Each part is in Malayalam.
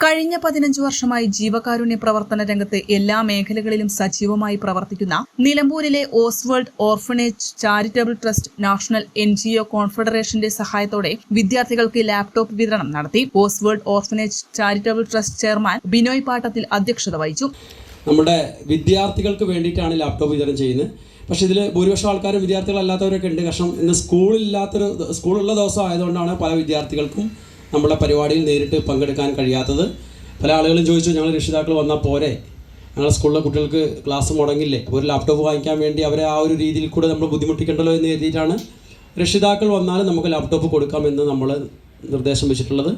കഴിഞ്ഞ പതിനഞ്ചു വർഷമായി ജീവകാരുണ്യ പ്രവർത്തന രംഗത്ത് എല്ലാ മേഖലകളിലും സജീവമായി പ്രവർത്തിക്കുന്ന നിലമ്പൂരിലെ Oswald orphanage charitable trust national N G O കോൺഫെഡറേഷന്റെ സഹായത്തോടെ വിദ്യാർത്ഥികൾക്ക് ലാപ്ടോപ്പ് വിതരണം നടത്തി Oswald orphanage charitable trust chairman Binoy Pattathil അധ്യക്ഷത വഹിച്ചു. നമ്മുടെ വിദ്യാർത്ഥികൾക്ക് വേണ്ടിയിട്ടാണ് ലാപ്ടോപ്പ് വിതരണം ചെയ്യുന്നത്. പക്ഷെ ഇതിൽ ഭൂരിപക്ഷം ആൾക്കാരും വിദ്യാർത്ഥികളല്ലാത്തവരൊക്കെ ഉണ്ട്. കാരണം ഇന്ന് സ്കൂളില്ലാത്തൊരു സ്കൂളുള്ള ദിവസം ആയതുകൊണ്ടാണ് പല വിദ്യാർത്ഥികൾക്കും നമ്മുടെ പരിപാടിയിൽ നേരിട്ട് പങ്കെടുക്കാൻ കഴിയാത്തത്. പല ആളുകളും ചോദിച്ചു ഞങ്ങൾ രക്ഷിതാക്കൾ വന്നാൽ പോരെ? ഞങ്ങളുടെ സ്കൂളിലെ കുട്ടികൾക്ക് ക്ലാസ് മുടങ്ങില്ലേ? ഒരു ലാപ്ടോപ്പ് വാങ്ങിക്കാൻ വേണ്ടി അവരെ ആ ഒരു രീതിയിൽ കൂടെ നമ്മൾ ബുദ്ധിമുട്ടിക്കണ്ടല്ലോ എന്ന് കരുതിയിട്ടാണ് രക്ഷിതാക്കൾ വന്നാൽ നമുക്ക് ലാപ്ടോപ്പ് കൊടുക്കാമെന്ന് നമ്മൾ നിർദ്ദേശം വെച്ചിട്ടുള്ളത്.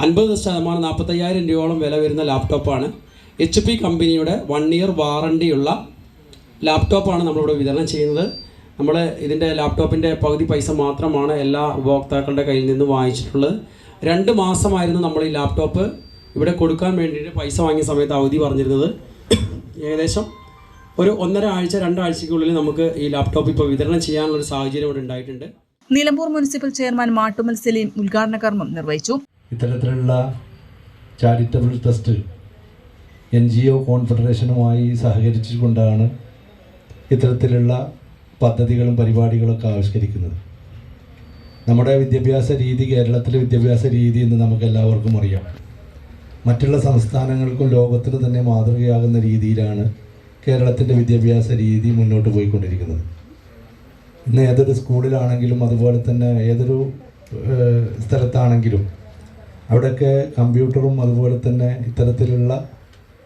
അൻപത് ശതമാനം നാൽപ്പത്തയ്യായിരം രൂപയോളം വില വരുന്ന ലാപ്ടോപ്പാണ്. എച്ച് പി കമ്പനിയുടെ വൺ ഇയർ വാറണ്ടിയുള്ള ലാപ്ടോപ്പാണ് നമ്മളിവിടെ വിതരണം ചെയ്യുന്നത്. നമ്മൾ ഇതിന്റെ ലാപ്ടോപ്പിന്റെ പകുതി പൈസ മാത്രമാണ് എല്ലാ ഉപഭോക്താക്കളുടെ കയ്യിൽ നിന്ന് വാങ്ങിച്ചിട്ടുള്ളത്. രണ്ട് മാസമായിരുന്നു നമ്മൾ ഈ ലാപ്ടോപ്പ് ഇവിടെ കൊടുക്കാൻ വേണ്ടിയിട്ട് പൈസ വാങ്ങിയ സമയത്ത് അവധി പറഞ്ഞിരുന്നത്. ഏകദേശം ഒരു ഒന്നര ആഴ്ച രണ്ടാഴ്ചയ്ക്കുള്ളിൽ നമുക്ക് ഈ ലാപ്ടോപ്പ് ഇപ്പോൾ വിതരണം ചെയ്യാനുള്ള ഒരു സാഹചര്യം ഇവിടെ ഉണ്ടായിട്ടുണ്ട്. നിലമ്പൂർ മുനിസിപ്പൽ ചെയർമാൻ മാട്ടുമൽ സലീം ഉദ്ഘാടന കർമ്മം നിർവഹിച്ചു. ഇത്തരത്തിലുള്ള charitable trust N G O കോൺഫെഡറേഷനുമായി സഹകരിച്ചുകൊണ്ടാണ് ഇത്തരത്തിലുള്ള പദ്ധതികളും പരിപാടികളൊക്കെ ആവിഷ്കരിക്കുന്നത്. നമ്മുടെ വിദ്യാഭ്യാസ രീതി കേരളത്തിലെ വിദ്യാഭ്യാസ രീതി എന്ന് നമുക്ക് എല്ലാവർക്കും അറിയാം. മറ്റുള്ള സംസ്ഥാനങ്ങൾക്കും ലോകത്തിന് തന്നെ മാതൃകയാകുന്ന രീതിയിലാണ് കേരളത്തിന്റെ വിദ്യാഭ്യാസ രീതി മുന്നോട്ട് പോയിക്കൊണ്ടിരിക്കുന്നത്. ഇന്ന് ഏതൊരു സ്കൂളിലാണെങ്കിലും അതുപോലെ തന്നെ ഏതൊരു സ്ഥലത്താണെങ്കിലും അവിടെയൊക്കെ കമ്പ്യൂട്ടറും അതുപോലെ തന്നെ ഇത്തരത്തിലുള്ള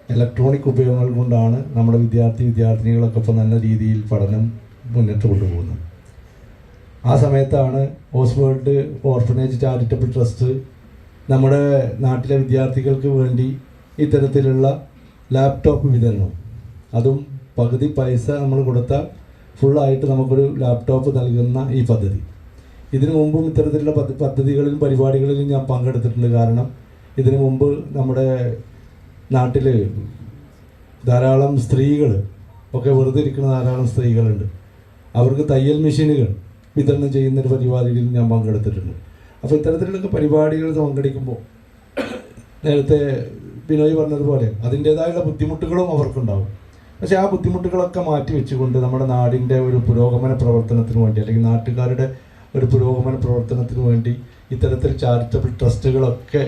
ഇലക്ട്രോണിക് ഉപയോഗങ്ങൾ കൊണ്ടാണ് നമ്മുടെ വിദ്യാർത്ഥി വിദ്യാർത്ഥിനികളൊക്കെ ഇപ്പോൾ നല്ല രീതിയിൽ പഠനം മുന്നോട്ട് കൊണ്ടുപോകുന്നത്. ആ സമയത്താണ് ഓസ്വേൾഡ് ഓർഫനേജ് ചാരിറ്റബിൾ ട്രസ്റ്റ് നമ്മുടെ നാട്ടിലെ വിദ്യാർത്ഥികൾക്ക് വേണ്ടി ഇത്തരത്തിലുള്ള ലാപ്ടോപ്പ് വിതരണം. അതും പകുതി പൈസ നമ്മൾ കൊടുത്താൽ ഫുള്ളായിട്ട് നമുക്കൊരു ലാപ്ടോപ്പ് നൽകുന്ന ഈ പദ്ധതി. ഇതിനു മുമ്പും ഇത്തരത്തിലുള്ള പദ്ധ- പദ്ധതികളിലും പരിപാടികളിലും ഞാൻ പങ്കെടുത്തിട്ടുണ്ട്. കാരണം ഇതിനു മുമ്പ് നമ്മുടെ നാട്ടിൽ ധാരാളം സ്ത്രീകൾ ഒക്കെ വെറുതെ ഇരിക്കുന്ന ധാരാളം സ്ത്രീകളുണ്ട്. അവർക്ക് തയ്യൽ മെഷീനുകൾ വിതരണം ചെയ്യുന്ന ഒരു പരിപാടിയിൽ ഞാൻ പങ്കെടുത്തിട്ടുണ്ട്. അപ്പോൾ ഇത്തരത്തിലുള്ള പരിപാടികൾ പങ്കെടുക്കുമ്പോൾ നേരത്തെ ബിനോയ് പറഞ്ഞതുപോലെ അതിന്റേതായുള്ള ബുദ്ധിമുട്ടുകളും അവർക്കുണ്ടാവും. പക്ഷേ ആ ബുദ്ധിമുട്ടുകളൊക്കെ മാറ്റി വെച്ചുകൊണ്ട് നമ്മുടെ നാടിന്റെ ഒരു പുരോഗമന പ്രവർത്തനത്തിന് വേണ്ടി അല്ലെങ്കിൽ നാട്ടുകാരുടെ ഒരു പുരോഗമന പ്രവർത്തനത്തിന് വേണ്ടി ഇത്തരത്തിൽ ചാരിറ്റബിൾ ട്രസ്റ്റുകളൊക്കെ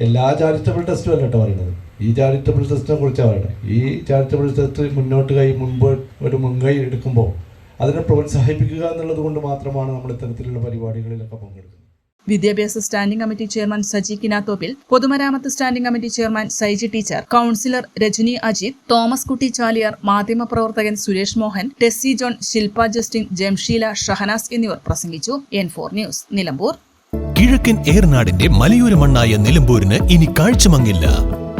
എല്ലാ ചാരിറ്റബിൾ ട്രസ്റ്റും അല്ല കേട്ടോ പറയുന്നത്. ഈ ചാരിറ്റബിൾ ട്രസ്റ്റിനെ കുറിച്ചാണ് പറയുന്നത്. ഈ ചാരിറ്റബിൾ ട്രസ്റ്റ് മുന്നോട്ട് കൈ മുൻപ് ഒരു മുൻകൈ എടുക്കുമ്പോൾ അതിനെ പ്രോത്സാഹിപ്പിക്കുക എന്നുള്ളത് കൊണ്ട് മാത്രമാണ് നമ്മൾ ഇത്തരത്തിലുള്ള പരിപാടികളിലൊക്കെ പങ്കെടുക്കുന്നത്. വിദ്യാഭ്യാസ standing committee chairman Saji Kinathoppil പൊതുമരാമത്ത് standing committee chairman Saiji teacher councillor Rajani Ajith Thomas Kutty Chaliyar മാധ്യമപ്രവർത്തകൻ സുരേഷ് മോഹൻ ടെസ്സി ജോൺ ശില്പ ജസ്റ്റിൻ ജംഷീല ഷഹനാസ് എന്നിവർ പ്രസംഗിച്ചു. N four news Nilambur. കിഴക്കൻ ഏർനാടിന്റെ മലയോര മണ്ണായ നിലമ്പൂരിന് ഇനി കാഴ്ചമങ്ങില്ല.